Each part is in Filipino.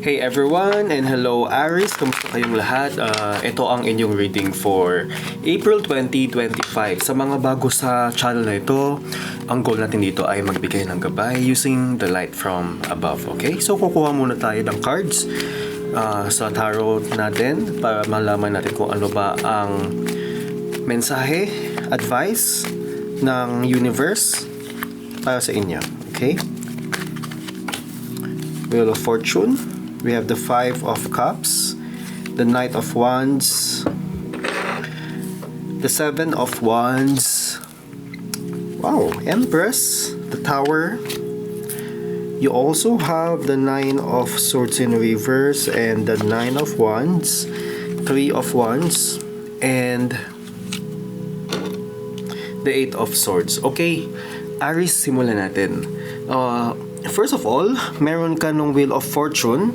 Hey everyone and hello Aris, kamusta kayong lahat? Uh, ito ang inyong reading for April 2025. Sa mga bago sa channel na ito, ang goal natin dito ay magbigay ng gabay using the light from above. Okay? So kukuha muna tayo ng cards uh, sa tarot natin para malaman natin kung ano ba ang mensahe, advice ng universe para sa inyo. Okay? Wheel of Fortune. We have the Five of Cups, the Knight of Wands, the Seven of Wands. Wow, Empress, the Tower. You also have the Nine of Swords in reverse and the Nine of Wands, Three of Wands, and the Eight of Swords. Okay, Aris, simulan natin. Uh, first of all, meron ka ng Wheel of Fortune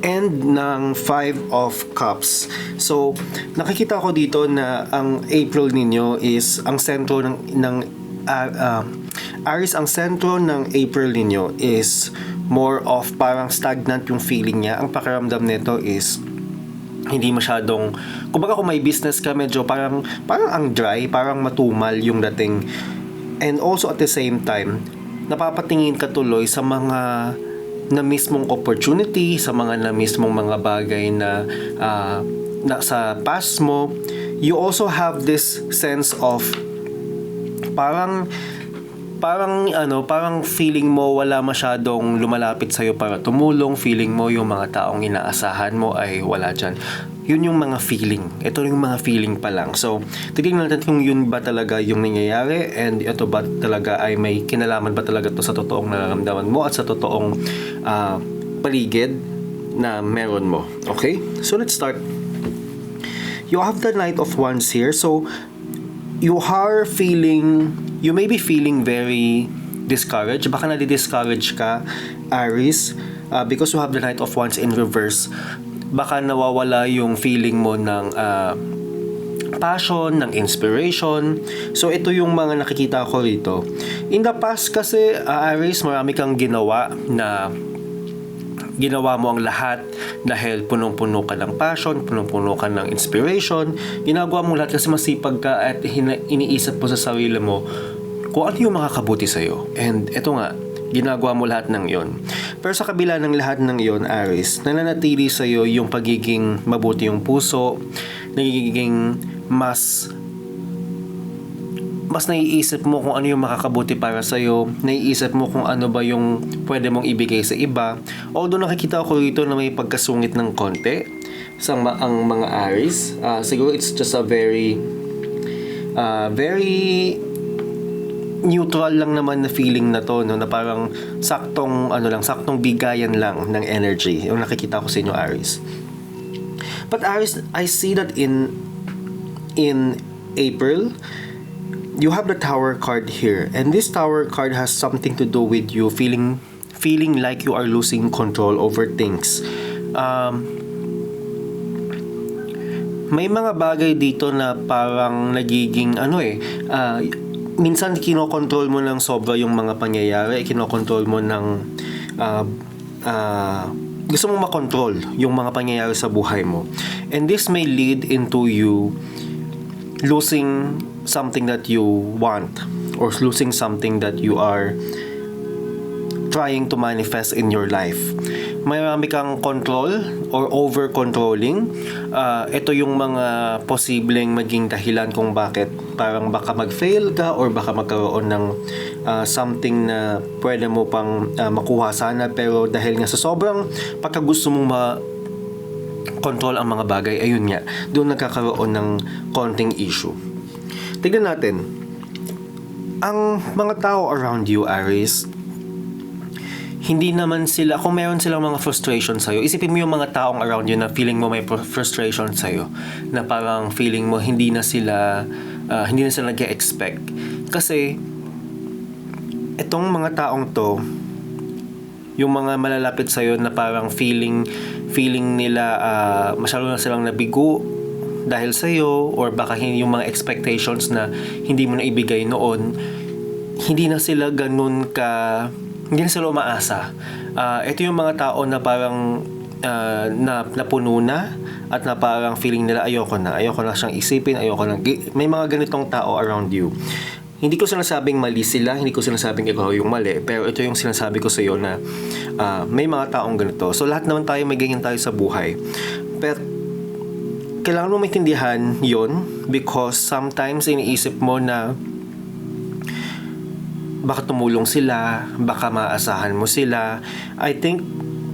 and ng Five of Cups. So, nakikita ko dito na ang April ninyo is ang sentro ng ng uh, uh, Aris ang sentro ng April ninyo is more of parang stagnant yung feeling niya. Ang pakiramdam nito is hindi masyadong kumbaga kung may business ka medyo parang parang ang dry, parang matumal yung dating. And also at the same time, napapatingin ka tuloy sa mga na mismong opportunity, sa mga na mismong mga bagay na, uh, na sa past mo, you also have this sense of parang parang ano, parang feeling mo wala masyadong lumalapit sa iyo para tumulong, feeling mo yung mga taong inaasahan mo ay wala diyan. Yun yung mga feeling. Ito yung mga feeling pa lang. So, titingnan natin kung yun ba talaga yung nangyayari and ito ba talaga ay may kinalaman ba talaga to sa totoong nararamdaman mo at sa totoong uh, paligid na meron mo. Okay? So, let's start. You have the Knight of Wands here. So, you are feeling you may be feeling very discouraged. Baka nadi-discourage ka, Aries, uh, because you have the Knight of Wands in reverse. Baka nawawala yung feeling mo ng uh, passion, ng inspiration. So, ito yung mga nakikita ko rito. In the past kasi, uh, Aries, marami kang ginawa na ginawa mo ang lahat dahil punong-puno ka ng passion, punong-puno ka ng inspiration, ginagawa mo lahat kasi masipag ka at iniisip mo sa sarili mo kung ano yung makakabuti sa'yo. And eto nga, ginagawa mo lahat ng yon. Pero sa kabila ng lahat ng yon, Aris, nananatili sa'yo yung pagiging mabuti yung puso, nagiging mas mas naiisip mo kung ano yung makakabuti para sa iyo, naiisip mo kung ano ba yung pwede mong ibigay sa iba. Although nakikita ko rito na may pagkasungit ng konti sa ang mga Aries, uh, siguro it's just a very uh, very neutral lang naman na feeling na to no? Na parang saktong ano lang saktong bigayan lang ng energy. Yung nakikita ko sa inyo Aries but Aries I see that in in April you have the tower card here. And this tower card has something to do with you feeling feeling like you are losing control over things. Um, may mga bagay dito na parang nagiging ano eh uh, minsan kinokontrol mo ng sobra yung mga pangyayari kinokontrol mo ng uh, uh, gusto mong makontrol yung mga pangyayari sa buhay mo and this may lead into you losing something that you want or losing something that you are trying to manifest in your life. Marami kang control or over-controlling. Uh, ito yung mga posibleng maging dahilan kung bakit parang baka mag-fail ka or baka magkaroon ng uh, something na pwede mo pang uh, makuha sana pero dahil nga sa sobrang pagkagusto mong ma control ang mga bagay, ayun nga, doon nagkakaroon ng konting issue. Tignan natin. Ang mga tao around you, Aries, hindi naman sila, kung meron silang mga frustration sa'yo, isipin mo yung mga taong around you na feeling mo may frustration sa'yo, na parang feeling mo hindi na sila, uh, hindi na sila nag-expect. Kasi, itong mga taong to, yung mga malalapit sa'yo na parang feeling, feeling nila uh, masyado na silang nabigo dahil sa iyo or baka yung mga expectations na hindi mo na ibigay noon hindi na sila ganun ka hindi na sila umaasa. Ah, ito yung mga tao na parang ah, na napuno na at na parang feeling nila ayoko na, ayoko na siyang isipin, ayoko na. May mga ganitong tao around you. Hindi ko sinasabing mali sila, hindi ko sinasabing ikaw yung mali, pero ito yung sinasabi ko sa iyo na ah, may mga taong ganito. So lahat naman tayo may ganyan tayo sa buhay. Pero kailangan mo maintindihan yon because sometimes iniisip mo na baka tumulong sila, baka maasahan mo sila. I think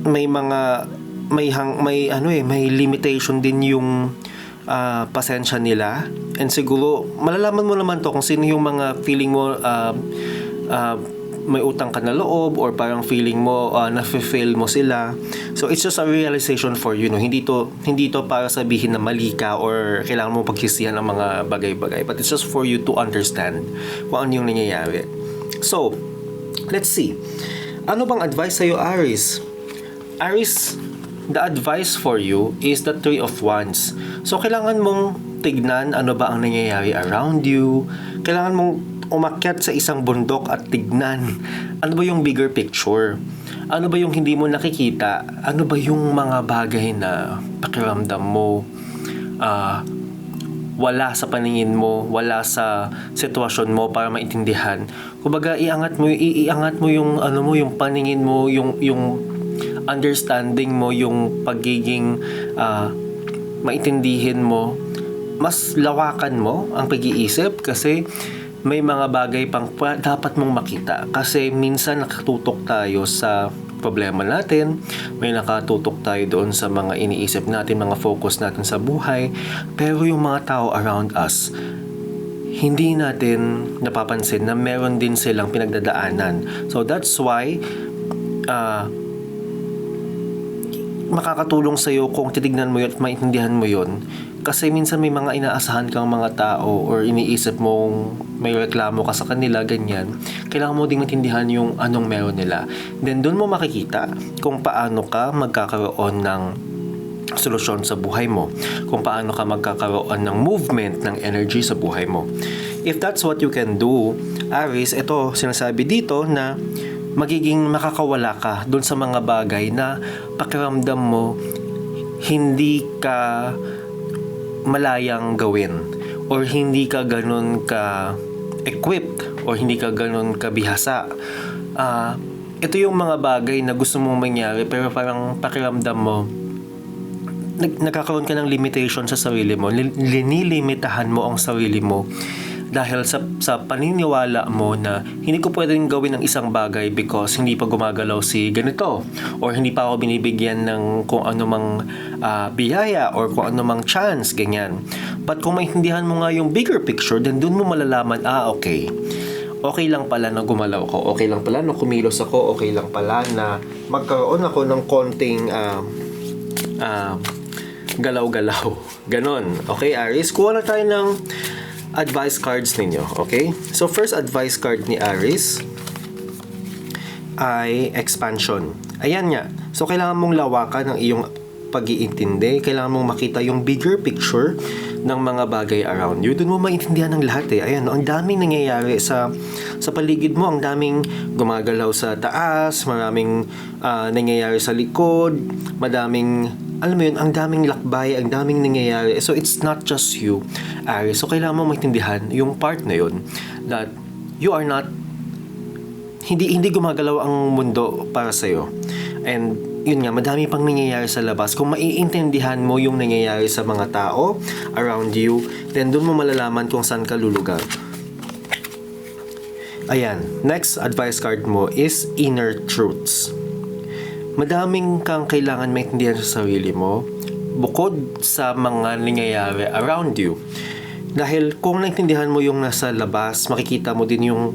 may mga may hang, may ano eh, may limitation din yung ah, pasensya nila. And siguro malalaman mo naman to kung sino yung mga feeling mo ah, ah, may utang ka na loob or parang feeling mo uh, na-fulfill mo sila. So it's just a realization for you, no. Hindi to hindi to para sabihin na mali ka or kailangan mo pagsisihan ng mga bagay-bagay, but it's just for you to understand kung ano yung nangyayari. So, let's see. Ano bang advice sa'yo, Aris? Aris, the advice for you is the Three of Wands. So, kailangan mong tignan ano ba ang nangyayari around you. Kailangan mong umakyat sa isang bundok at tignan ano ba yung bigger picture. Ano ba yung hindi mo nakikita? Ano ba yung mga bagay na pakiramdam mo ah, wala sa paningin mo, wala sa sitwasyon mo para maintindihan. Kumbaga iangat mo, i- iangat mo yung ano mo, yung paningin mo, yung yung understanding mo, yung pagiging ah, maintindihin mo, mas lawakan mo ang pag-iisip kasi may mga bagay pang pa- dapat mong makita kasi minsan nakatutok tayo sa problema natin, may nakatutok tayo doon sa mga iniisip natin, mga focus natin sa buhay, pero yung mga tao around us, hindi natin napapansin na meron din silang pinagdadaanan. So that's why ah makakatulong sa'yo kung titignan mo yun at maintindihan mo yun. Kasi minsan may mga inaasahan kang mga tao or iniisip mong may reklamo ka sa kanila, ganyan. Kailangan mo ding maintindihan yung anong meron nila. Then doon mo makikita kung paano ka magkakaroon ng solusyon sa buhay mo. Kung paano ka magkakaroon ng movement ng energy sa buhay mo. If that's what you can do, Aris, ito sinasabi dito na magiging makakawala ka doon sa mga bagay na pakiramdam mo hindi ka malayang gawin or hindi ka ganun ka equipped or hindi ka ganun kabihasa. Ah, ito yung mga bagay na gusto mong mangyari pero parang pakiramdam mo nag, nagkakaroon ka ng limitation sa sarili mo. Lin- Linilimitahan mo ang sarili mo dahil sa, sa paniniwala mo na hindi ko pwedeng gawin ang isang bagay because hindi pa gumagalaw si ganito or hindi pa ako binibigyan ng kung ano mang ah, biyaya or kung ano mang chance, ganyan. But kung maintindihan mo nga yung bigger picture, then dun mo malalaman, ah, okay. Okay lang pala na gumalaw ako. Okay lang pala na kumilos ako. Okay lang pala na magkaroon ako ng konting ah, ah, galaw-galaw. Ganon. Okay, Aris? Kuha na tayo ng advice cards ninyo. Okay? So, first advice card ni Aris ay expansion. Ayan nga. So, kailangan mong lawakan ang iyong pag-iintindi. Kailangan mong makita yung bigger picture ng mga bagay around you. Doon mo maintindihan ng lahat eh. Ayan, ang daming nangyayari sa sa paligid mo. Ang daming gumagalaw sa taas, maraming ah, nangyayari sa likod, madaming alam mo yun, ang daming lakbay, ang daming nangyayari. So, it's not just you, Aries. So, kailangan mo maintindihan yung part na yun that you are not hindi hindi gumagalaw ang mundo para sa iyo. And yun nga, madami pang nangyayari sa labas. Kung maiintindihan mo yung nangyayari sa mga tao around you, then doon mo malalaman kung saan ka lulugar. Ayan, next advice card mo is inner truths. Madaming kang kailangan maintindihan sa sarili mo bukod sa mga nangyayari around you. Dahil kung naintindihan mo yung nasa labas, makikita mo din yung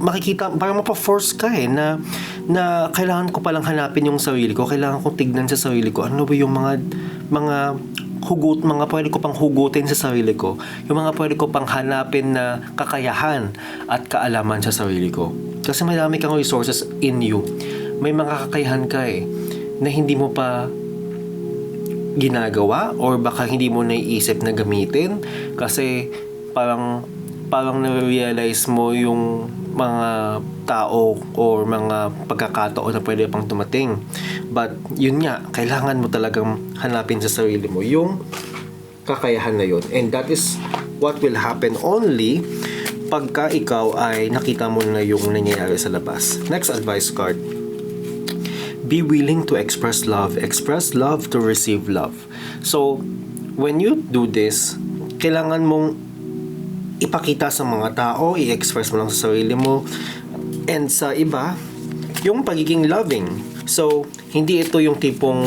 makikita, parang mapa-force ka eh, na, na kailangan ko palang hanapin yung sarili ko, kailangan kong tignan sa sarili ko, ano ba yung mga, mga hugot, mga pwede ko pang hugutin sa sarili ko, yung mga pwede ko pang hanapin na kakayahan at kaalaman sa sarili ko. Kasi marami kang resources in you. May mga kakayahan ka eh, na hindi mo pa ginagawa or baka hindi mo naiisip na gamitin kasi parang parang na-realize mo yung mga tao or mga pagkakataon na pwede pang dumating. But yun nga, kailangan mo talagang hanapin sa sarili mo yung kakayahan na yun. And that is what will happen only pagka ikaw ay nakita mo na yung nangyayari sa labas. Next advice card. Be willing to express love. Express love to receive love. So, when you do this, kailangan mong ipakita sa mga tao, i-express mo lang sa sarili mo, and sa iba, yung pagiging loving. So, hindi ito yung tipong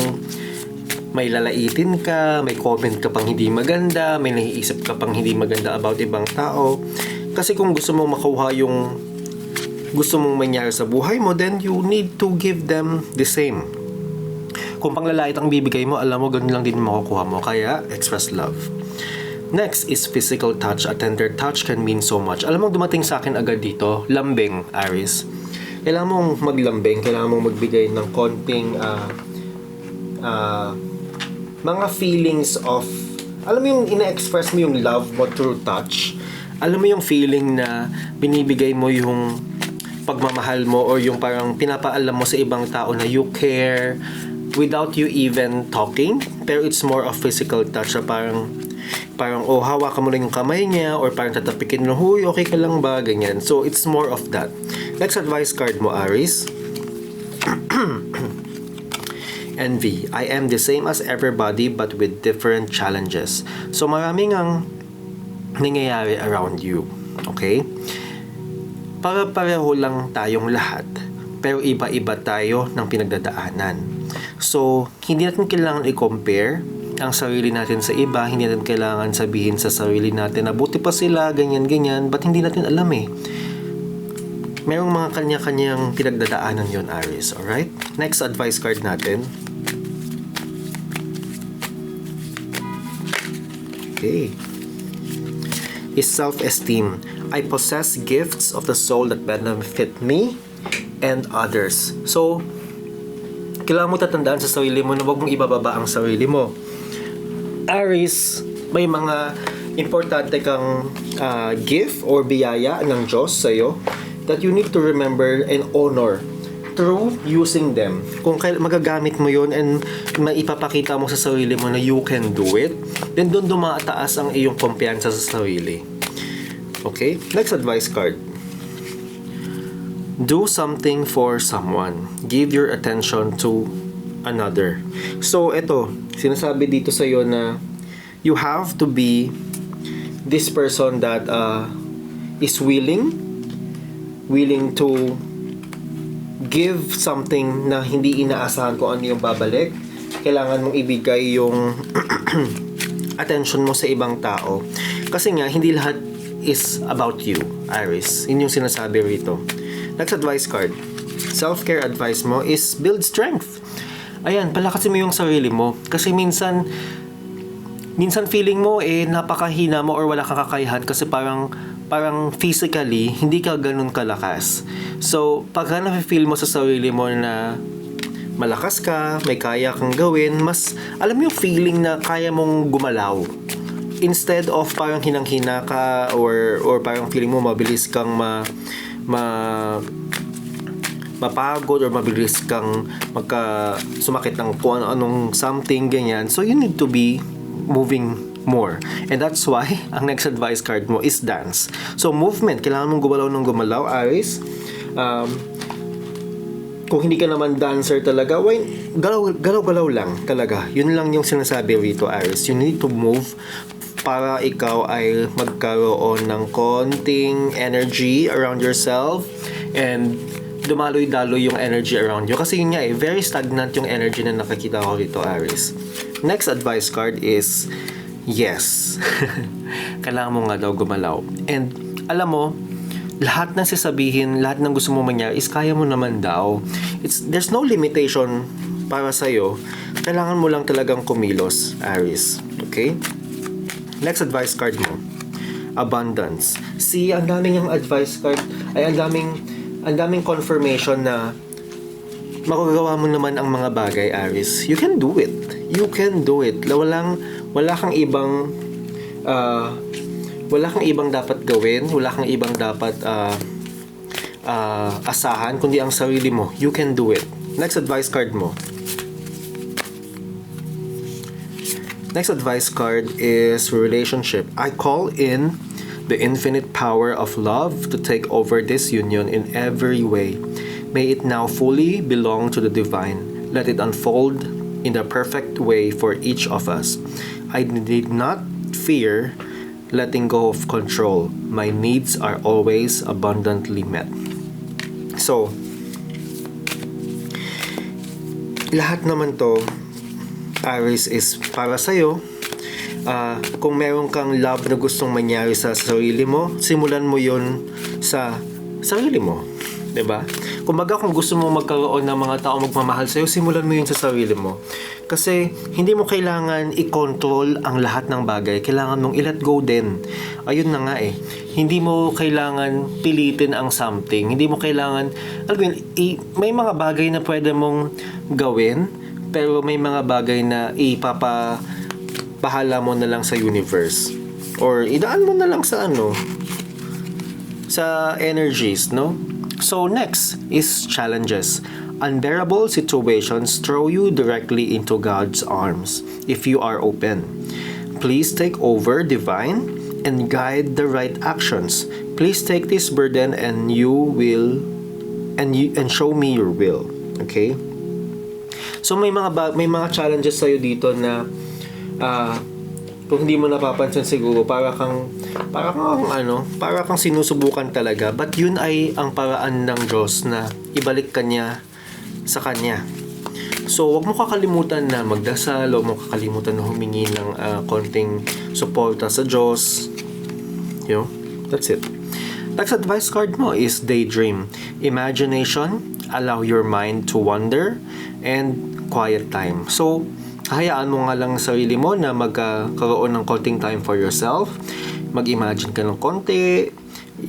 may lalaitin ka, may comment ka pang hindi maganda, may naiisip ka pang hindi maganda about ibang tao. Kasi kung gusto mong makuha yung gusto mong mangyari sa buhay mo, then you need to give them the same. Kung panglalait ang bibigay mo, alam mo, ganun lang din makukuha mo. Kaya, express love. Next is physical touch. A tender touch can mean so much. Alam mo, dumating sa akin agad dito, lambing, Aris. Kailangan mong maglambing, kailangan mong magbigay ng konting ah, ah, mga feelings of, alam mo yung ina-express mo yung love mo through touch. Alam mo yung feeling na binibigay mo yung pagmamahal mo or yung parang pinapaalam mo sa ibang tao na you care without you even talking. Pero it's more of physical touch na parang parang oh hawakan mo lang yung kamay niya or parang tatapikin mo, huy okay ka lang ba? Ganyan. So it's more of that. Next advice card mo, Aris. Envy. I am the same as everybody but with different challenges. So maraming ang nangyayari around you. Okay? Para-pareho lang tayong lahat. Pero iba-iba tayo ng pinagdadaanan. So, hindi natin kailangan i-compare ang sarili natin sa iba. Hindi natin kailangan sabihin sa sarili natin na buti pa sila, ganyan-ganyan. But hindi natin alam eh. Merong mga kanya-kanyang pinagdadaanan yon Aris. Alright? Next advice card natin. Okay. Is self-esteem. I possess gifts of the soul that benefit me and others. So, kailangan mo tatandaan sa sarili mo na huwag mong ibababa ang sarili mo. Aris, may mga importante kang ah, gift or biyaya ng Diyos sa'yo that you need to remember and honor through using them. Kung magagamit mo yun and maipapakita mo sa sarili mo na you can do it, then doon dumataas ang iyong kumpiyansa sa sarili. Okay? Next advice card. Do something for someone. Give your attention to another. So, ito, sinasabi dito sa iyo na you have to be this person that uh, is willing willing to give something na hindi inaasahan kung ano yung babalik. Kailangan mong ibigay yung attention mo sa ibang tao. Kasi nga, hindi lahat is about you, Iris. Yun yung sinasabi rito. Next advice card. Self-care advice mo is build strength. Ayan, palakasin mo yung sarili mo. Kasi minsan, minsan feeling mo eh napakahina mo or wala kang kakayahan kasi parang parang physically hindi ka ganun kalakas. So, pagka na-feel mo sa sarili mo na malakas ka, may kaya kang gawin, mas alam mo yung feeling na kaya mong gumalaw. Instead of parang hinang-hina ka or or parang feeling mo mabilis kang ma ma mapagod or mabilis kang magka sumakit ng kung ano-anong something ganyan. So you need to be moving more. And that's why ang next advice card mo is dance. So movement, kailangan mong gumalaw ng gumalaw, Aris. Um, kung hindi ka naman dancer talaga, why, galaw, galaw-galaw lang talaga. Yun lang yung sinasabi rito, Aris. You need to move para ikaw ay magkaroon ng konting energy around yourself and dumaloy-daloy yung energy around you. Kasi yun nga eh, very stagnant yung energy na nakakita ko rito, Aris. Next advice card is yes. Kailangan mo nga daw gumalaw. And alam mo, lahat ng sasabihin, lahat ng gusto mo mangyari is kaya mo naman daw. It's, there's no limitation para sa'yo. Kailangan mo lang talagang kumilos, Aris. Okay? Next advice card mo. Abundance. See, ang daming yung advice card, ay ang daming, ang daming confirmation na makagawa mo naman ang mga bagay, Aris. You can do it. You can do it. Walang, wala kang ibang, ah, wala kang ibang dapat gawin, wala kang ibang dapat ah, ah, asahan, kundi ang sarili mo. You can do it. Next advice card mo. Next advice card is relationship. I call in the infinite power of love to take over this union in every way. May it now fully belong to the divine. Let it unfold in the perfect way for each of us. I need not fear letting go of control. My needs are always abundantly met. So, lahat naman to Aries is para sa'yo. Ah, kung meron kang love na gustong mangyari sa sarili mo, simulan mo yon sa sarili mo. 'Di ba? Kumbaga kung gusto mo magkaroon ng mga tao magmamahal sa'yo, simulan mo yun sa sarili mo. Kasi hindi mo kailangan i-control ang lahat ng bagay. Kailangan mong i-let go din. Ayun na nga eh. Hindi mo kailangan pilitin ang something. Hindi mo kailangan, alam mo may mga bagay na pwede mong gawin, pero may mga bagay na ipapa bahala mo na lang sa universe. Or idaan mo na lang sa ano, sa energies, no? So next is challenges. Unbearable situations throw you directly into God's arms if you are open. Please take over divine and guide the right actions. Please take this burden and you will and you and show me your will. Okay? So may mga may mga challenges sa'yo dito na ah kung hindi mo napapansin siguro para kang para kang ano, para kang sinusubukan talaga. But yun ay ang paraan ng Diyos na ibalik ka niya sa kanya. So, wag mo kakalimutan na magdasal, wag mo kakalimutan na humingi ng ah, konting suporta sa Diyos. You know, that's it. Next advice card mo is daydream. Imagination, allow your mind to wander, and quiet time. So, hayaan mo nga lang ang sarili mo na magkaroon ng konting time for yourself. Mag-imagine ka ng konti,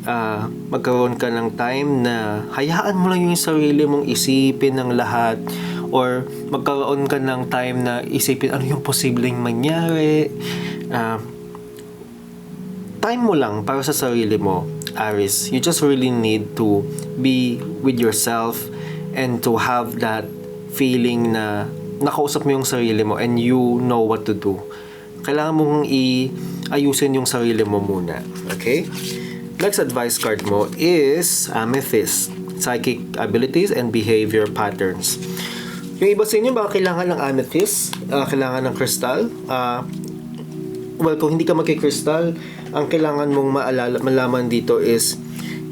ah, magkaroon ka ng time na hayaan mo lang yung sarili mong isipin ng lahat or magkaroon ka ng time na isipin ano yung posibleng mangyari. Ah, time mo lang para sa sarili mo, Aris. You just really need to be with yourself and to have that feeling na nakausap mo yung sarili mo and you know what to do. Kailangan mong i-ayusin yung sarili mo muna. Okay? Next advice card mo is Amethyst. Psychic abilities and behavior patterns. Yung iba sa inyo, baka kailangan ng amethyst, ah, kailangan ng crystal, ah, well, kung hindi ka magkikristal, ang kailangan mong maalala, malaman dito is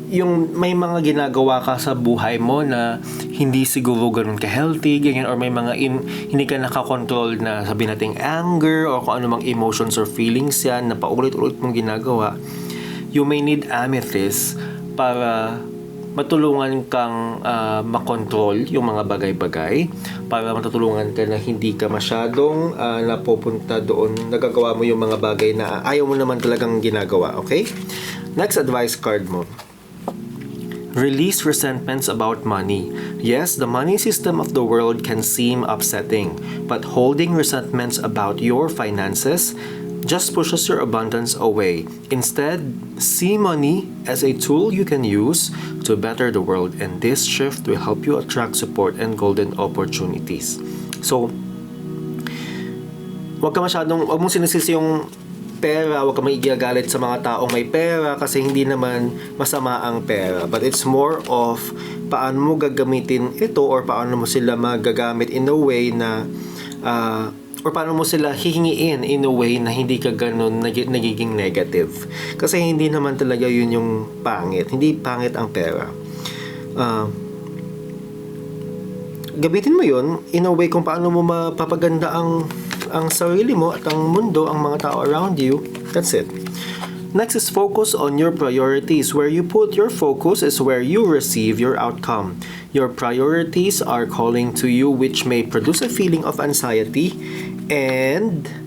yung may mga ginagawa ka sa buhay mo na hindi siguro ganun ka-healthy, ganyan, or may mga in, hindi ka nakakontrol na sabi nating anger or kung ano emotions or feelings yan na paulit-ulit mong ginagawa, you may need amethyst para matulungan kang ah, makontrol yung mga bagay-bagay para matutulungan ka na hindi ka masyadong ah, napupunta doon nagagawa mo yung mga bagay na ayaw mo naman talagang ginagawa okay? Next advice card mo Release resentments about money. Yes, the money system of the world can seem upsetting, but holding resentments about your finances just pushes your abundance away. Instead, see money as a tool you can use to better the world, and this shift will help you attract support and golden opportunities. So, wag ka masyadong, wag mong sinisisi yung pera, wag ka maigagalit sa mga taong may pera kasi hindi naman masama ang pera. But it's more of paano mo gagamitin ito or paano mo sila magagamit in a way na ah, or paano mo sila hihingiin in a way na hindi ka ganun nag- nagiging negative. Kasi hindi naman talaga yun yung pangit. Hindi pangit ang pera. Ah, gamitin mo yun in a way kung paano mo mapapaganda ang ang sarili mo at ang mundo, ang mga tao around you. That's it. Next is focus on your priorities. Where you put your focus is where you receive your outcome. Your priorities are calling to you, which may produce a feeling of anxiety, and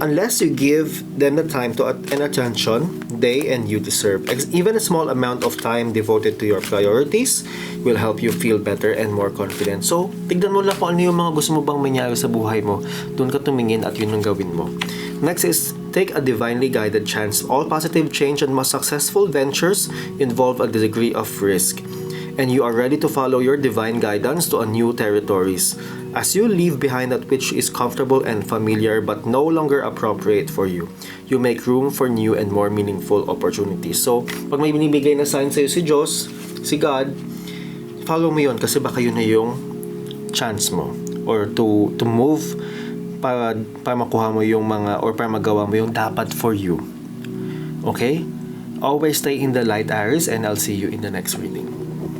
unless you give them the time to and attention they and you deserve. Ex- Even a small amount of time devoted to your priorities will help you feel better and more confident. So, tignan mo lang kung ano yung mga gusto mo bang mangyari sa buhay mo. Doon ka tumingin at yun ang gawin mo. Next is take a divinely guided chance. All positive change and most successful ventures involve a degree of risk. and you are ready to follow your divine guidance to a new territories. As you leave behind that which is comfortable and familiar but no longer appropriate for you, you make room for new and more meaningful opportunities. So, pag may binibigay na sign sa'yo si Diyos, si God, follow mo yon kasi baka yun na yung chance mo or to to move para para makuha mo yung mga or para magawa mo yung dapat for you. Okay? Always stay in the light, Aries, and I'll see you in the next reading.